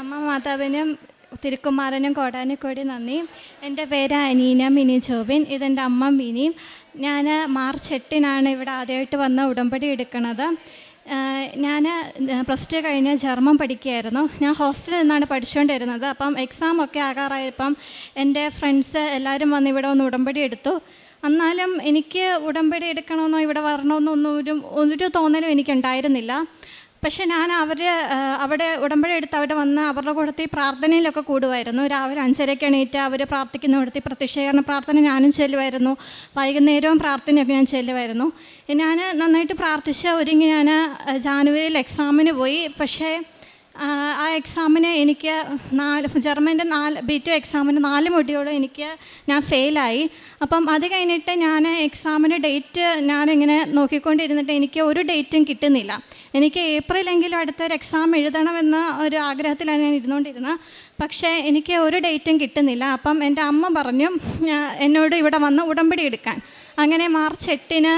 അമ്മ മാതാവിനും തിരുക്കുമാരനും കോടാനിക്കോടി നന്ദി. എന്റെ പേര് അനീന മിനി ജോബിൻ. ഇതെന്റെ അമ്മ മിനി. ഞാൻ മാർച്ച് എട്ടിനാണ് ഇവിടെ ആദ്യമായിട്ട് വന്ന് ഉടമ്പടി എടുക്കുന്നത്. ഞാൻ പ്ലസ് ടു കഴിഞ്ഞ് ജർമ്മൻ പഠിക്കുകയായിരുന്നു. ഞാൻ ഹോസ്റ്റലിൽ നിന്നാണ് പഠിച്ചുകൊണ്ടിരുന്നത്. അപ്പം എക്സാം ഒക്കെ ആകാറായപ്പം എന്റെ ഫ്രണ്ട്സ് എല്ലാവരും വന്ന് ഇവിടെ ഒന്ന് ഉടമ്പടി എടുത്തു. എന്നാലും എനിക്ക് ഉടമ്പടി എടുക്കണമെന്നോ ഇവിടെ വരണമെന്നോ ഒന്നും ഒരു ഒരു തോന്നലും എനിക്കുണ്ടായിരുന്നില്ല. പക്ഷേ ഞാൻ അവർ അവിടെ ഉടമ്പടി എടുത്ത് അവിടെ വന്ന് അവരുടെ കൂടത്തിൽ പ്രാർത്ഥനയിലൊക്കെ കൂടുമായിരുന്നു. രാവിലെ അഞ്ചരയ്ക്ക് എണീറ്റ് അവർ പ്രാർത്ഥിക്കുന്ന കൂടത്തിൽ പ്രത്യക്ഷീകരണ പ്രാർത്ഥന ഞാനും ചെല്ലുമായിരുന്നു. വൈകുന്നേരവും പ്രാർത്ഥനയൊക്കെ ഞാൻ ചെല്ലുമായിരുന്നു. ഞാൻ നന്നായിട്ട് പ്രാർത്ഥിച്ച് ഒരുങ്ങി ഞാൻ ജാനുവരിയിൽ എക്സാമിന് പോയി. പക്ഷേ ആ, എക്സാമിന് എനിക്ക് നാല് ജർമ്മന്റെ നാല് ബി ടു എക്സാമിന് നാല് മൊഡ്യൂളും എനിക്ക് ഞാൻ ഫെയിലായി അപ്പം അത് കഴിഞ്ഞിട്ട് ഞാൻ എക്സാമിന് ഡേറ്റ് ഞാനിങ്ങനെ നോക്കിക്കൊണ്ടിരുന്നിട്ട് എനിക്ക് ഒരു ഡേറ്റും കിട്ടുന്നില്ല. എനിക്ക് ഏപ്രിലെങ്കിലും അടുത്തൊരു എക്സാം എഴുതണമെന്ന ഒരു ആഗ്രഹത്തിലാണ് ഞാൻ ഇരുന്നുകൊണ്ടിരുന്നത് പക്ഷേ എനിക്ക് ഒരു ഡേറ്റും കിട്ടുന്നില്ല. അപ്പം എന്റെ അമ്മ പറഞ്ഞു എന്നോട് ഇവിടെ വന്ന് ഉടമ്പടി എടുക്കാൻ. അങ്ങനെ മാർച്ച് എട്ടിന്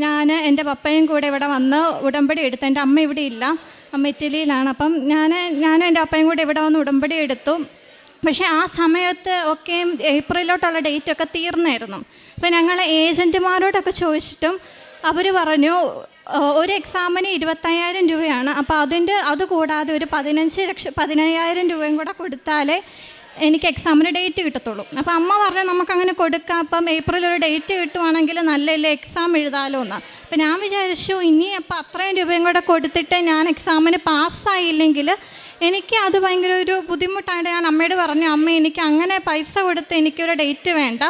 ഞാൻ എന്റെ പപ്പയും കൂടെ ഇവിടെ വന്ന് ഉടമ്പടി എടുത്തു. എന്റെ അമ്മ ഇവിടെ ഇല്ല. ഇറ്റലിയിലാണ്. അപ്പം ഞാൻ ഞാനും എന്റെ അപ്പയും കൂടെ ഇവിടെ വന്ന് ഉടമ്പടി എടുത്തു. പക്ഷേ ആ സമയത്ത് ഒക്കെ ഏപ്രിലോട്ടുള്ള ഡേറ്റ് ഒക്കെ തീർന്നായിരുന്നു. അപ്പം ഞങ്ങൾ ഏജന്റുമാരോടൊക്കെ ചോദിച്ചിട്ടും അവർ പറഞ്ഞു ഒരു എക്സാമിന് ഇരുപത്തയ്യായിരം രൂപയാണ്. അപ്പോൾ അതിന്റെ അതുകൂടാതെ ഒരു പതിനഞ്ച് ലക്ഷം പതിനയ്യായിരം രൂപയും കൂടെ കൊടുത്താലേ എനിക്ക് എക്സാമിന് ഡേറ്റ് കിട്ടത്തുള്ളൂ. അപ്പോൾ അമ്മ പറഞ്ഞു നമുക്കങ്ങനെ കൊടുക്കാം. അപ്പം ഏപ്രിൽ ഒരു ഡേറ്റ് കിട്ടുവാണെങ്കിൽ നല്ലല്ലേ എക്സാം എഴുതാലോ എന്ന്. അപ്പം ഞാൻ വിചാരിച്ചു ഇനി അപ്പം അത്രയും രൂപയും കൂടെ കൊടുത്തിട്ട് ഞാൻ എക്സാമിന് പാസ്സായില്ലെങ്കിൽ എനിക്ക് അത് ഭയങ്കര ഒരു ബുദ്ധിമുട്ടായിട്ട് ഞാൻ അമ്മയോട് പറഞ്ഞു അമ്മ എനിക്ക് അങ്ങനെ പൈസ കൊടുത്ത് എനിക്കൊരു ഡേറ്റ് വേണ്ട.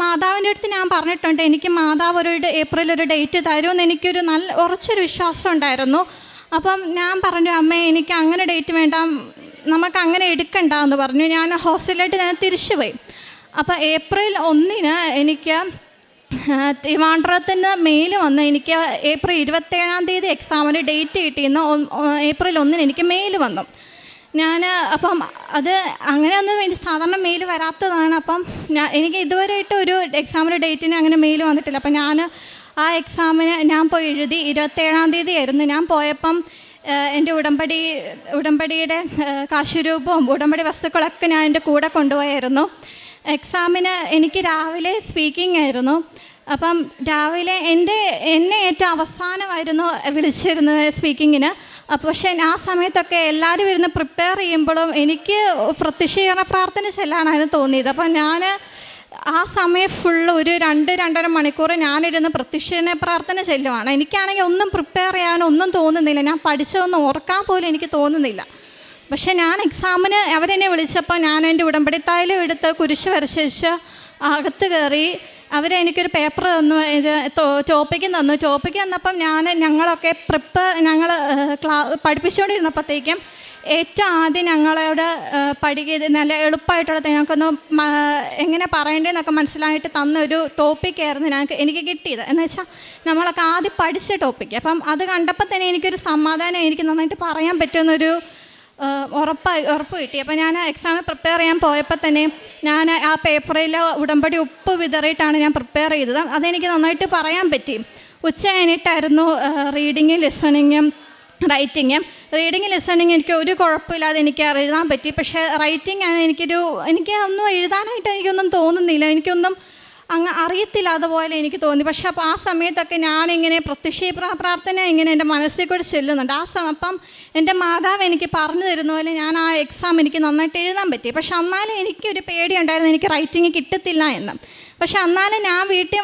മാതാവിന്റെ അടുത്ത് ഞാൻ പറഞ്ഞിട്ടുണ്ട് എനിക്ക് മാതാവ് ഒരു ഏപ്രിൽ ഒരു ഡേറ്റ് തരുമെന്ന് എനിക്കൊരു നല്ല ഉറച്ചൊരു വിശ്വാസം ഉണ്ടായിരുന്നു. അപ്പം ഞാൻ പറഞ്ഞു അമ്മ എനിക്ക് അങ്ങനെ ഡേറ്റ് വേണ്ട. നമുക്ക് അങ്ങനെ എടുക്കണ്ട എന്ന് പറഞ്ഞു. ഞാൻ ഹോസ്റ്റലിലായിട്ട് ഞാൻ തിരിച്ചു പോയി അപ്പോൾ ഏപ്രിൽ ഒന്നിന് എനിക്ക് ട്രിവാൻഡ്രത്തിന് മെയിൽ വന്ന് എനിക്ക് ഏപ്രിൽ ഇരുപത്തേഴാം തീയതി എക്സാമിന് ഡേറ്റ് കിട്ടിയെന്ന് ഏപ്രിൽ ഒന്നിന് എനിക്ക് മെയിൽ വന്നു. ഞാൻ അപ്പം അത് അങ്ങനെയൊന്നും എനിക്ക് സാധാരണ മെയിൽ വരാത്തതാണ്. അപ്പം ഞാൻ എനിക്ക് ഇതുവരെയായിട്ട് ഒരു എക്സാമിന്റെ ഡേറ്റിന് അങ്ങനെ മെയിൽ വന്നിട്ടില്ല. അപ്പം ഞാൻ ആ എക്സാമിന് ഞാൻ പോയി എഴുതി ഇരുപത്തേഴാം തീയതി ആയിരുന്നു. ഞാൻ പോയപ്പം എന്റെ ഉടമ്പടി ഉടമ്പടിയുടെ കാശുരൂപവും ഉടമ്പടി വസ്തുക്കളൊക്കെ ഞാൻ എന്റെ കൂടെ കൊണ്ടുപോയായിരുന്നു. എക്സാമിന് എനിക്ക് രാവിലെ സ്പീക്കിംഗ് ആയിരുന്നു. അപ്പം രാവിലെ എന്റെ എന്നെ ഏറ്റവും അവസാനമായിരുന്നു വിളിച്ചിരുന്നത് സ്പീക്കിങ്ങിന് അപ്പോൾ പക്ഷേ ആ സമയത്തൊക്കെ എല്ലാവരും ഇരുന്ന് പ്രിപ്പയർ ചെയ്യുമ്പോഴും എനിക്ക് പ്രത്യക്ഷീകരണ പ്രാർത്ഥന ചെല്ലാനാണ് തോന്നിയത്. അപ്പം ഞാൻ ആ സമയം ഫുള്ള് ഒരു രണ്ട് രണ്ടര മണിക്കൂർ ഞാനിരുന്ന് പ്രത്യക്ഷനെ പ്രാർത്ഥന ചെല്ലുവാണ്. എനിക്കാണെങ്കിൽ ഒന്നും പ്രിപ്പയർ ചെയ്യാനോ ഒന്നും തോന്നുന്നില്ല. ഞാൻ പഠിച്ചതൊന്നും ഓർക്കാൻ പോലും എനിക്ക് തോന്നുന്നില്ല. പക്ഷേ ഞാൻ എക്സാമിന് അവരെന്നെ വിളിച്ചപ്പോൾ ഞാൻ എന്റെ ഉടമ്പടിത്തായാലും എടുത്ത് കുരിശ് വരച്ച് അകത്ത് കയറി അവരെനിക്കൊരു പേപ്പർ തന്നു. ഇത് ടോപ്പിക്ക് തന്നു. ടോപ്പിക്ക് തന്നപ്പം ഞാൻ ഞങ്ങളൊക്കെ പ്രിപ്പയർ ഞങ്ങൾ ക്ലാ പഠിപ്പിച്ചുകൊണ്ടിരുന്നപ്പോഴത്തേക്കും ഏറ്റവും ആദ്യം ഞങ്ങളോട് പഠിക്കുക നല്ല എളുപ്പമായിട്ടുള്ള ഞങ്ങൾക്കൊന്ന് എങ്ങനെ പറയേണ്ടതെന്നൊക്കെ മനസ്സിലായിട്ട് തന്ന ഒരു ടോപ്പിക്കായിരുന്നു ഞങ്ങൾക്ക് എനിക്ക് കിട്ടിയത്. എന്ന് വെച്ചാൽ നമ്മളൊക്കെ ആദ്യം പഠിച്ച ടോപ്പിക്ക്. അപ്പം അത് കണ്ടപ്പോൾ തന്നെ എനിക്കൊരു സമാധാനം എനിക്ക് നന്നായിട്ട് പറയാൻ പറ്റുന്നൊരു ഉറപ്പായി ഉറപ്പ് കിട്ടി. അപ്പോൾ ഞാൻ എക്സാം പ്രിപ്പയർ ചെയ്യാൻ പോയപ്പോൾ തന്നെ ഞാൻ ആ പേപ്പറിൽ ഉടമ്പടി ഉപ്പ് വിതറിയിട്ടാണ് ഞാൻ പ്രിപ്പയർ ചെയ്തത്. അതെനിക്ക് നന്നായിട്ട് പറയാൻ പറ്റി. ഉച്ച കഴിഞ്ഞിട്ടായിരുന്നു റീഡിങ്ങും ലിസണിങ്ങും റൈറ്റിങ്ങും റീഡിങ് ലിസണിങ് എനിക്ക് ഒരു കുഴപ്പമില്ലാതെ എനിക്ക് എഴുതാൻ പറ്റി. പക്ഷേ റൈറ്റിംഗ് ആണ് എനിക്കൊരു എനിക്ക് ഒന്നും എഴുതാനായിട്ട് എനിക്കൊന്നും തോന്നുന്നില്ല. എനിക്കൊന്നും അങ്ങ് അറിയത്തില്ല അതുപോലെ എനിക്ക് തോന്നി. പക്ഷേ അപ്പോൾ ആ സമയത്തൊക്കെ ഞാനിങ്ങനെ പ്രത്യക്ഷ പ്രാ- പ്രാർത്ഥന ഇങ്ങനെ എന്റെ മനസ്സിൽ കൂടെ ചെല്ലുന്നുണ്ട്. ആ സമയം അപ്പം എന്റെ മാതാവ് എനിക്ക് പറഞ്ഞു തരുന്ന പോലെ ഞാൻ ആ എക്സാം എനിക്ക് നന്നായിട്ട് എഴുതാൻ പറ്റി. പക്ഷെ എന്നാലും എനിക്കൊരു പേടിയുണ്ടായിരുന്നു. എനിക്ക് റൈറ്റിംഗ് കിട്ടത്തില്ല എന്ന്. പക്ഷെ എന്നാലും ഞാൻ വീട്ടിൽ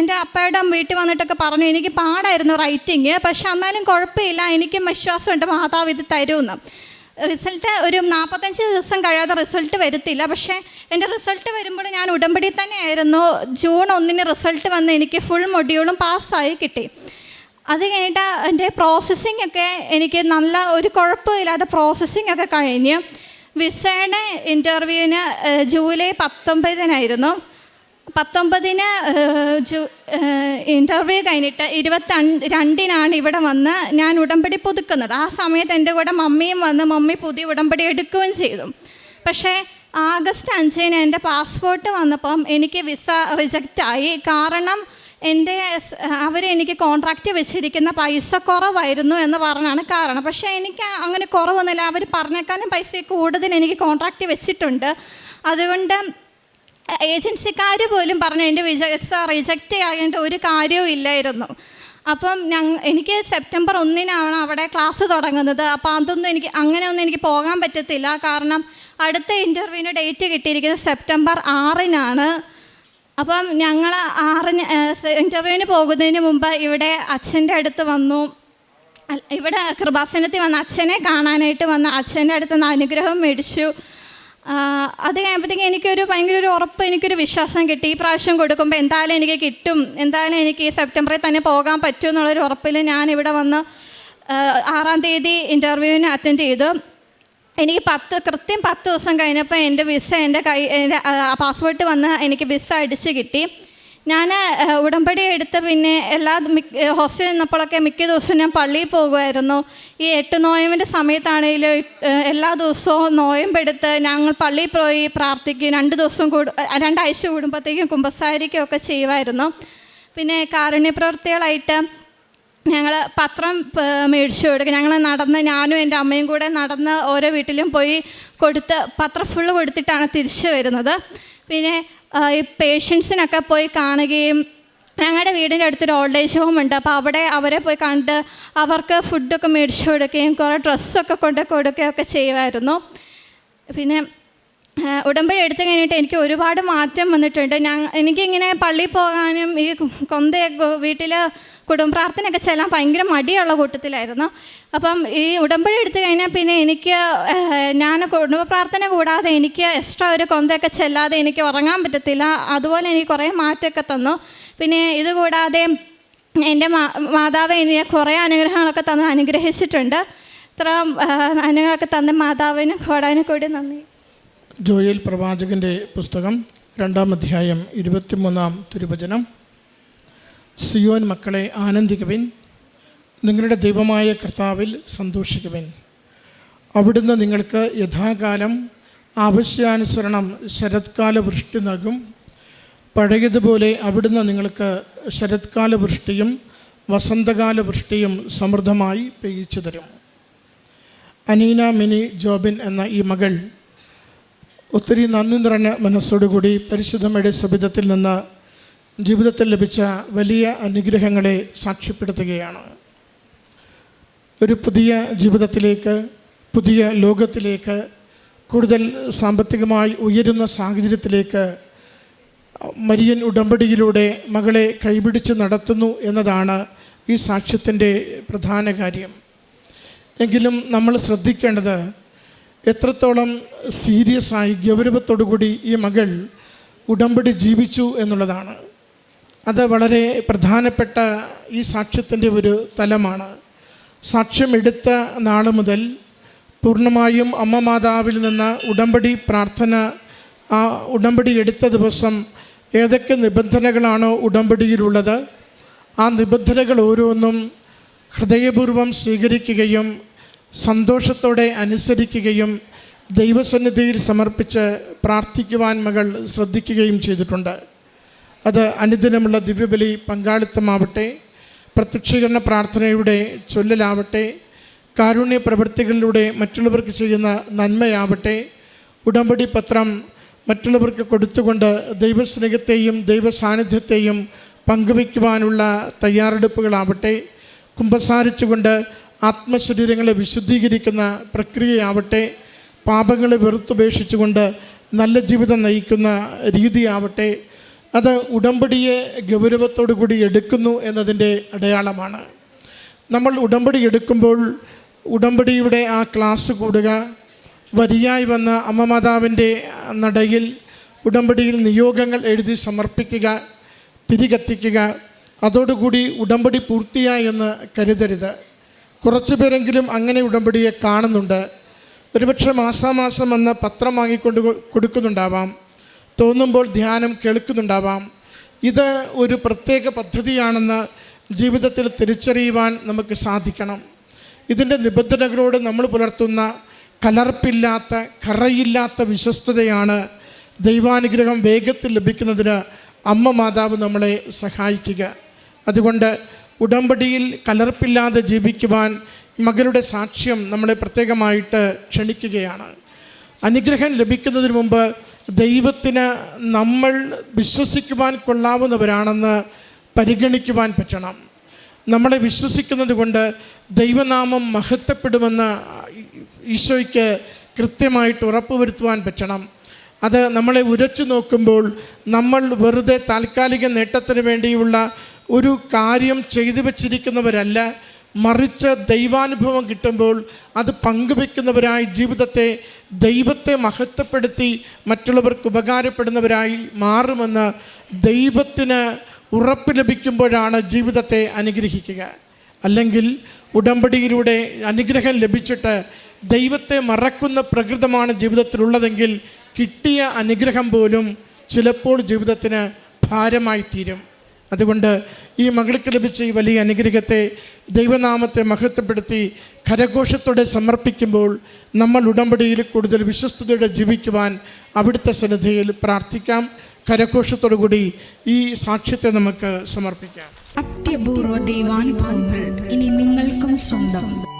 എന്റെ അപ്പയുടെ വീട്ടിൽ വന്നിട്ടൊക്കെ പറഞ്ഞു എനിക്ക് പാടായിരുന്നു റൈറ്റിങ് പക്ഷെ എന്നാലും കുഴപ്പമില്ല എനിക്കും വിശ്വാസമുണ്ട് മാതാവ് ഇത് തരുമെന്ന് റിസൾട്ട് ഒരു നാൽപ്പത്തഞ്ച് ദിവസം കഴിയാതെ റിസൾട്ട് വരത്തില്ല. പക്ഷേ എന്റെ റിസൾട്ട് വരുമ്പോൾ ഞാൻ ഉടമ്പടി തന്നെയായിരുന്നു. ജൂൺ ഒന്നിന് റിസൾട്ട് വന്ന് എനിക്ക് ഫുൾ മൊഡ്യൂളും പാസ്സായി കിട്ടി. അത് കഴിഞ്ഞിട്ട് എന്റെ പ്രോസസ്സിംഗ് ഒക്കെ എനിക്ക് നല്ല ഒരു കുഴപ്പമില്ലാതെ പ്രോസസ്സിംഗ് ഒക്കെ കഴിഞ്ഞ്. വിസയുടെ ഇന്റർവ്യൂവിന് ജൂലൈ പത്തൊമ്പതിനായിരുന്നു. പത്തൊമ്പതിന് ജു ഇന്റർവ്യൂ കഴിഞ്ഞിട്ട് ഇരുപത്തി രണ്ടിനാണ് ഇവിടെ വന്ന് ഞാൻ ഉടമ്പടി പുതുക്കുന്നത്. ആ സമയത്ത് എന്റെ കൂടെ മമ്മിയും വന്ന് മമ്മി പുതിയ ഉടമ്പടി എടുക്കുകയും ചെയ്തു. പക്ഷേ ആഗസ്റ്റ് അഞ്ചിന് എന്റെ പാസ്പോർട്ട് വന്നപ്പം എനിക്ക് വിസ റിജക്റ്റ് ആയി. കാരണം എന്റെ അവരെനിക്ക് കോൺട്രാക്റ്റ് വെച്ചിരിക്കുന്ന പൈസ കുറവായിരുന്നു എന്ന് പറഞ്ഞാണ് കാരണം. പക്ഷേ എനിക്ക് അങ്ങനെ കുറവൊന്നുമില്ല. അവർ പറഞ്ഞേക്കാളും പൈസ കൂടുതൽ എനിക്ക് കോൺട്രാക്റ്റ് വെച്ചിട്ടുണ്ട്. അതുകൊണ്ട് ഏജൻസിക്കാർ പോലും പറഞ്ഞു എന്റെ വിസ റിജക്റ്റ് ചെയ്യേണ്ട ഒരു കാര്യവും ഇല്ലായിരുന്നു. അപ്പം ഞങ്ങൾ എനിക്ക് സെപ്റ്റംബർ ഒന്നിനാണ് അവിടെ ക്ലാസ് തുടങ്ങുന്നത്. അപ്പോൾ അതൊന്നും എനിക്ക് അങ്ങനെ ഒന്നും എനിക്ക് പോകാൻ പറ്റത്തില്ല. കാരണം അടുത്ത ഇന്റർവ്യൂവിന് ഡേറ്റ് കിട്ടിയിരിക്കുന്നത് സെപ്റ്റംബർ ആറിനാണ്. അപ്പം ഞങ്ങൾ ആറിന് ഇന്റർവ്യൂവിന് പോകുന്നതിന് മുമ്പ് ഇവിടെ അച്ഛന്റെ അടുത്ത് വന്നു. ഇവിടെ കൃപാസനത്തിൽ വന്ന അച്ഛനെ കാണാനായിട്ട് വന്ന അച്ഛന്റെ അടുത്ത് നിന്ന് അനുഗ്രഹം മേടിച്ചു. അത് കഴിയുമ്പോഴത്തേക്കും എനിക്കൊരു ഭയങ്കര ഒരു ഉറപ്പ് എനിക്കൊരു വിശ്വാസം കിട്ടി. ഈ പ്രാവശ്യം കൊടുക്കുമ്പോൾ എന്തായാലും എനിക്ക് കിട്ടും. എന്തായാലും എനിക്ക് ഈ സെപ്റ്റംബറിൽ തന്നെ പോകാൻ പറ്റും എന്നുള്ളൊരു ഉറപ്പിൽ ഞാൻ ഇവിടെ വന്ന് ആറാം തീയതി ഇന്റർവ്യൂവിന് അറ്റൻഡ് ചെയ്തു. എനിക്ക് പത്ത് കൃത്യം പത്ത് ദിവസം കഴിഞ്ഞപ്പോൾ എന്റെ വിസ എന്റെ കൈ എന്റെ പാസ്പോർട്ട് വന്ന് എനിക്ക് വിസ അടിച്ച് കിട്ടി. ഞാൻ ഉടമ്പടി എടുത്ത് പിന്നെ എല്ലാ ഹോസ്റ്റലിൽ നിന്നപ്പോഴൊക്കെ മിക്ക ദിവസവും ഞാൻ പള്ളിയിൽ പോകുമായിരുന്നു. ഈ എട്ട് നോയമ്പിന്റെ സമയത്താണെങ്കിലും എല്ലാ ദിവസവും നോയമ്പെടുത്ത് ഞങ്ങൾ പള്ളിയിൽ പോയി പ്രാർത്ഥിക്കും രണ്ട് ദിവസം കൂടു രണ്ടാഴ്ച കൂടുമ്പോഴത്തേക്കും കുമ്പസാരിക്കുകയും ഒക്കെ ചെയ്യുമായിരുന്നു. പിന്നെ കാരുണ്യപ്രവൃത്തികളായിട്ട് ഞങ്ങൾ പത്രം മേടിച്ചു കൊടുക്കും. ഞങ്ങൾ നടന്ന് ഞാനും എന്റെ അമ്മയും കൂടെ നടന്ന് ഓരോ വീട്ടിലും പോയി കൊടുത്ത് പത്രം ഫുള്ള് കൊടുത്തിട്ടാണ് തിരിച്ചു വരുന്നത്. പിന്നെ ഈ പേഷ്യൻസിനൊക്കെ പോയി കാണുകയും ഞങ്ങളുടെ വീടിന്റെ അടുത്തൊരു ഓൾഡ് ഏജ് ഹോം ഉണ്ട്. അപ്പോൾ അവിടെ അവരെ പോയി കണ്ട് അവർക്ക് ഫുഡൊക്കെ മേടിച്ചു കൊടുക്കുകയും കുറേ ഡ്രസ്സൊക്കെ കൊണ്ട് കൊടുക്കുകയൊക്കെ ചെയ്യുമായിരുന്നു. പിന്നെ ഉടമ്പടി എടുത്തു കഴിഞ്ഞിട്ട് എനിക്ക് ഒരുപാട് മാറ്റം വന്നിട്ടുണ്ട്. ഞാൻ എനിക്കിങ്ങനെ പള്ളിയിൽ പോകാനും ഈ കൊന്തയൊക്കെ വീട്ടിൽ കുടുംബ പ്രാർത്ഥനയൊക്കെ ചെല്ലാൻ ഭയങ്കര മടിയുള്ള കൂട്ടത്തിലായിരുന്നു. അപ്പം ഈ ഉടമ്പടി എടുത്തു കഴിഞ്ഞാൽ പിന്നെ എനിക്ക് ഞാൻ കുടുംബ പ്രാർത്ഥന കൂടാതെ എനിക്ക് എക്സ്ട്രാ ഒരു കൊന്തയൊക്കെ ചെല്ലാതെ എനിക്ക് ഉറങ്ങാൻ പറ്റത്തില്ല. അതുപോലെ എനിക്ക് കുറേ മാറ്റമൊക്കെ തന്നു. പിന്നെ ഇതുകൂടാതെ എന്റെ മാ മാതാവ് എനിക്ക് കുറേ അനുഗ്രഹങ്ങളൊക്കെ തന്ന് അനുഗ്രഹിച്ചിട്ടുണ്ട്. ഇത്ര അനുഗ്രഹമൊക്കെ തന്ന മാതാവിനും കോടാനും കൂടി നന്ദി. ജോയൽ പ്രവാചകന്റെ പുസ്തകം രണ്ടാം അധ്യായം ഇരുപത്തിമൂന്നാം തിരുവചനം. സിയോൻ മക്കളെ ആനന്ദിക്കുവിൻ നിങ്ങളുടെ ദൈവമായ കർത്താവിൽ സന്തോഷിക്കുവിൻ. അവിടുന്ന് നിങ്ങൾക്ക് യഥാകാലം ആവശ്യാനുസരണം ശരത്കാല വൃഷ്ടി നൽകും. പഴയതുപോലെ അവിടുന്ന് നിങ്ങൾക്ക് ശരത്കാല വൃഷ്ടിയും വസന്തകാല വൃഷ്ടിയും സമൃദ്ധമായി പെയ്യിച്ചു തരും അനീന മിനി ജോബിൻ എന്ന ഈ മകൾ ഒത്തിരി നന്ദി നിറഞ്ഞ മനസ്സോടുകൂടി പരിശുദ്ധമയുടെ സബിതത്തിൽ നിന്ന് ജീവിതത്തിൽ ലഭിച്ച വലിയ അനുഗ്രഹങ്ങളെ സാക്ഷ്യപ്പെടുത്തുകയാണ്. ഒരു പുതിയ ജീവിതത്തിലേക്ക് പുതിയ ലോകത്തിലേക്ക് കൂടുതൽ സാമ്പത്തികമായി ഉയരുന്ന സാഹചര്യത്തിലേക്ക് മരിയൻ ഉടമ്പടിയിലൂടെ മകളെ കൈപിടിച്ച് നടത്തുന്നു എന്നതാണ് ഈ സാക്ഷ്യത്തിന്റെ പ്രധാന കാര്യം. എങ്കിലും നമ്മൾ ശ്രദ്ധിക്കേണ്ടത് എത്രത്തോളം ആയി ഗൗരവത്തോടുകൂടി ഈ മകൾ ഉടമ്പടി ജീവിച്ചു എന്നുള്ളതാണ്. അത് വളരെ പ്രധാനപ്പെട്ട ഈ സാക്ഷ്യത്തിന്റെ ഒരു തലമാണ്. സാക്ഷ്യമെടുത്ത നാൾ മുതൽ പൂർണമായും അമ്മ മാതാവിൽ നിന്ന് ഉടമ്പടി പ്രാർത്ഥന ആ ഉടമ്പടി എടുത്ത ദിവസം ഏതൊക്കെ നിബന്ധനകളാണോ ഉടമ്പടിയിലുള്ളത് ആ നിബന്ധനകൾ ഓരോന്നും ഹൃദയപൂർവം സ്വീകരിക്കുകയും സന്തോഷത്തോടെ അനുസരിക്കുകയും ദൈവസന്നിധിയിൽ സമർപ്പിച്ച് പ്രാർത്ഥിക്കുവാൻ മകൾ ശ്രദ്ധിക്കുകയും ചെയ്തിട്ടുണ്ട്. അത് അനുദിനമുള്ള ദിവ്യബലി പങ്കാളിത്തമാവട്ടെ പ്രത്യക്ഷീകരണ പ്രാർത്ഥനയുടെ ചൊല്ലലാവട്ടെ കാരുണ്യ പ്രവൃത്തികളിലൂടെ മറ്റുള്ളവർക്ക് ചെയ്യുന്ന നന്മയാവട്ടെ ഉടമ്പടി പത്രം മറ്റുള്ളവർക്ക് കൊടുത്തുകൊണ്ട് ദൈവസ്നേഹത്തെയും ദൈവസാന്നിധ്യത്തെയും പങ്കുവയ്ക്കുവാനുള്ള തയ്യാറെടുപ്പുകളാവട്ടെ കുമ്പസാരിച്ചുകൊണ്ട് ആത്മശരീരങ്ങളെ വിശുദ്ധീകരിക്കുന്ന പ്രക്രിയയാവട്ടെ പാപങ്ങളെ വെറുത്തുപേക്ഷിച്ചുകൊണ്ട് നല്ല ജീവിതം നയിക്കുന്ന രീതിയാവട്ടെ അത് ഉടമ്പടിയെ ഗൗരവത്തോടു കൂടി എടുക്കുന്നു എന്നതിന്റെ അടയാളമാണ്. നമ്മൾ ഉടമ്പടി എടുക്കുമ്പോൾ ഉടമ്പടിയുടെ ആ ക്ലാസ് കൂടുക വരിയായി വന്ന അമ്മമാതാവിന്റെ നടയിൽ ഉടമ്പടിയിൽ നിയോഗങ്ങൾ എഴുതി സമർപ്പിക്കുക തിരികത്തിക്കുക അതോടുകൂടി ഉടമ്പടി പൂർത്തിയായി എന്ന് കരുതരുത്. കുറച്ച് പേരെങ്കിലും അങ്ങനെ ഉടമ്പടിയെ കാണുന്നുണ്ട്. ഒരുപക്ഷെ മാസാമാസം വന്ന് പത്രം വാങ്ങിക്കൊണ്ട് കൊടുക്കുന്നുണ്ടാവാം. തോന്നുമ്പോൾ ധ്യാനം കേൾക്കുന്നുണ്ടാവാം. ഇത് ഒരു പ്രത്യേക പദ്ധതിയാണെന്ന് ജീവിതത്തിൽ തിരിച്ചറിയുവാൻ നമുക്ക് സാധിക്കണം. ഇതിന്റെ നിബന്ധനകളോട് നമ്മൾ പുലർത്തുന്ന കലർപ്പില്ലാത്ത കറയില്ലാത്ത വിശ്വസ്തതയാണ് ദൈവാനുഗ്രഹം വേഗത്തിൽ ലഭിക്കുന്നതിന് അമ്മ മാതാവ് നമ്മളെ സഹായിക്കുക. അതുകൊണ്ട് ഉടമ്പടിയിൽ കലർപ്പില്ലാതെ ജീവിക്കുവാൻ മകളുടെ സാക്ഷ്യം നമ്മളെ പ്രത്യേകമായിട്ട് ക്ഷണിക്കുകയാണ്. അനുഗ്രഹം ലഭിക്കുന്നതിന് മുമ്പ് ദൈവത്തിന് നമ്മൾ വിശ്വസിക്കുവാൻ കൊള്ളാവുന്നവരാണെന്ന് പരിഗണിക്കുവാൻ പറ്റണം. നമ്മളെ വിശ്വസിക്കുന്നത് കൊണ്ട് ദൈവനാമം മഹത്വപ്പെടുമെന്ന് ഈശോയ്ക്ക് കൃത്യമായിട്ട് ഉറപ്പുവരുത്തുവാൻ പറ്റണം. അത് നമ്മളെ ഉരച്ചു നോക്കുമ്പോൾ നമ്മൾ വെറുതെ താൽക്കാലിക നേട്ടത്തിന് വേണ്ടിയുള്ള ഒരു കാര്യം ചെയ്തു വച്ചിരിക്കുന്നവരല്ല മറിച്ച് ദൈവാനുഭവം കിട്ടുമ്പോൾ അത് പങ്കുവെക്കുന്നവരായി ജീവിതത്തെ ദൈവത്തെ മഹത്വപ്പെടുത്തി മറ്റുള്ളവർക്ക് ഉപകാരപ്പെടുന്നവരായി മാറുമെന്ന് ദൈവത്തിന് ഉറപ്പ് ലഭിക്കുമ്പോഴാണ് ജീവിതത്തെ അനുഗ്രഹിക്കുക. അല്ലെങ്കിൽ ഉടമ്പടിയിലൂടെ അനുഗ്രഹം ലഭിച്ചിട്ട് ദൈവത്തെ മറക്കുന്ന പ്രകൃതമാണ് ജീവിതത്തിലുള്ളതെങ്കിൽ കിട്ടിയ അനുഗ്രഹം പോലും ചിലപ്പോൾ ജീവിതത്തിന് ഭാരമായി തീരും അതുകൊണ്ട് ഈ മകൾക്ക് ലഭിച്ച ഈ വലിയ അനുഗ്രഹത്തെ ദൈവനാമത്തെ മഹത്വപ്പെടുത്തി കരഘോഷത്തോടെ സമർപ്പിക്കുമ്പോൾ നമ്മൾ ഉടമ്പടിയിൽ കൂടുതൽ വിശ്വസ്തയോടെ ജീവിക്കുവാൻ അവിടുത്തെ സന്നിധിയിൽ പ്രാർത്ഥിക്കാം. കരഘോഷത്തോടുകൂടി ഈ സാക്ഷ്യത്തെ നമുക്ക് സമർപ്പിക്കാം. അത്യപൂർവ ദൈവാനുഭവങ്ങൾ ഇനി നിങ്ങൾക്കും സ്വന്തം.